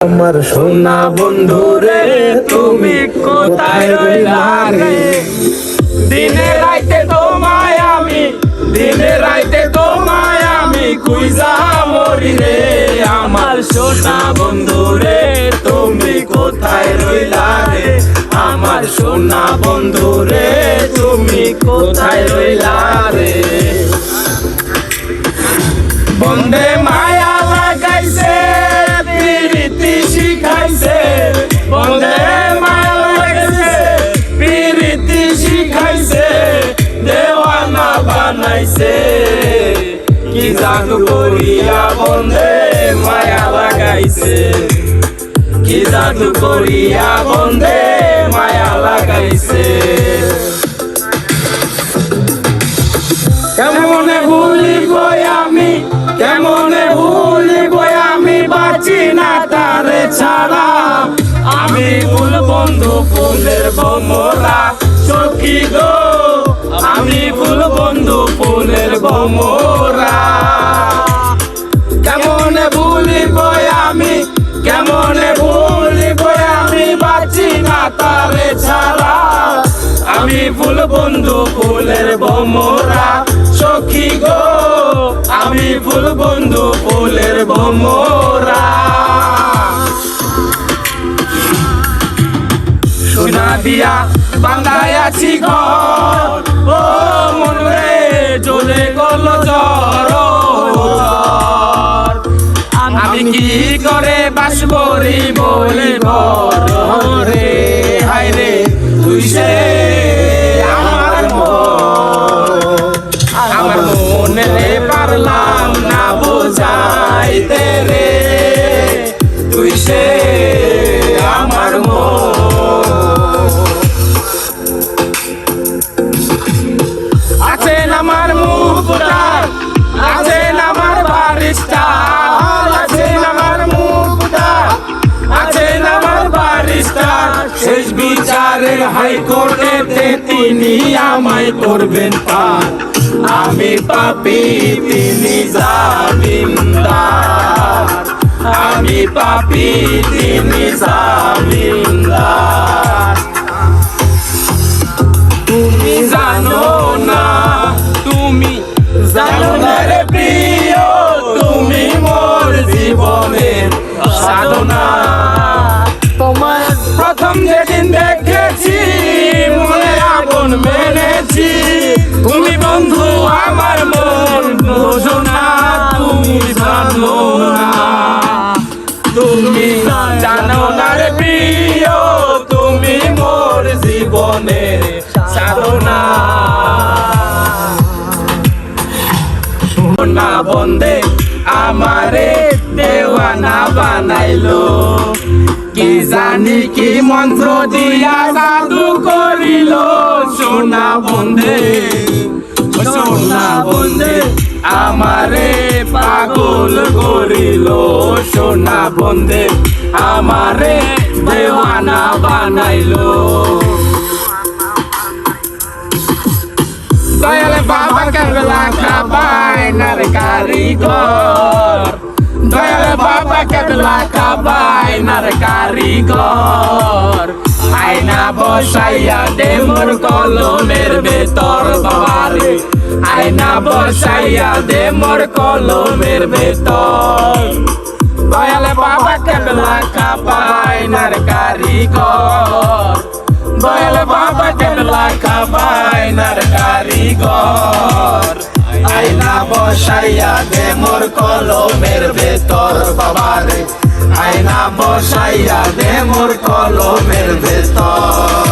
আমার সোনা বন্ধু রে, তুমি কোথায় রইলা রে? দিনে রাইতে তোমায় আমি, দিনে রাইতে তোমায় আমি কুইজা মরি রে। আমার সোনা বন্ধু রে, তুমি কোথায় রইলা রে? আমার সোনা বন্ধু রে, তুমি কোথায় রইলা রে? বন্দে লাগাইছে কি জাদু করিয়া বন্দে মায়া লাগাইছে। কেমনে ভুলিব আমি, কেমনে ভুলিব আমি, বাঁচি না তারে ছাড়া। আমি ফুল বন্ধু, ফুলের বমরা সখী গো। আমি ফুল বন্ধু, ফুলের বমরা ফুল বন্ধু ফুলের বমরা সোনা দিয়া বান্ধায় আছি ঘর। ও মন রে জোরে গল জ্বর। আমি কি করে বাসবরি বলে রে? হায় রে। আছেন আমার মুকুটার, আছেন আমার বারিস্টার আছেন আমার মুকুটার, আছেন আমার বারিস্টার শেষ বিচারের হাইকোর্টেতে তিনি আমায় করবেন পার। আমি পাপি, তিনি জামিনদার। আমি পাপি, তিনি জামিনদার। সাধনা। তোমার প্রথম যেদিন দেখেছি দেওয়ানা বানাইলো কি জানি কি মন্ত্র দিয়া জাদু করিল? সোনা বন্দে সোনা বন্দে আমারে পাগল করিল। সোনা বন্দে আমারে দেওয়ানা বানাইলো। দয়ালে বাবা কেবলা খাবাই নারে কারিগর বাবা কেবলা খাবাই নারে কারিগর। আয়না বসাইয়া দে মোর কলমের ভেতর বাবারে। আয়না বসাইয়া দে মোর কলমের ভেতর। দয়ালে বাবা কেবলা খাবাই নারে কারিগর। দয়াল বাবা কেবলা খাবাই নার কারিগর। আইনা বসাইয়া দে মোর কলমের ভেতর বাবারে। আইনা বসাইয়া দে মোর কলমের ভেতর।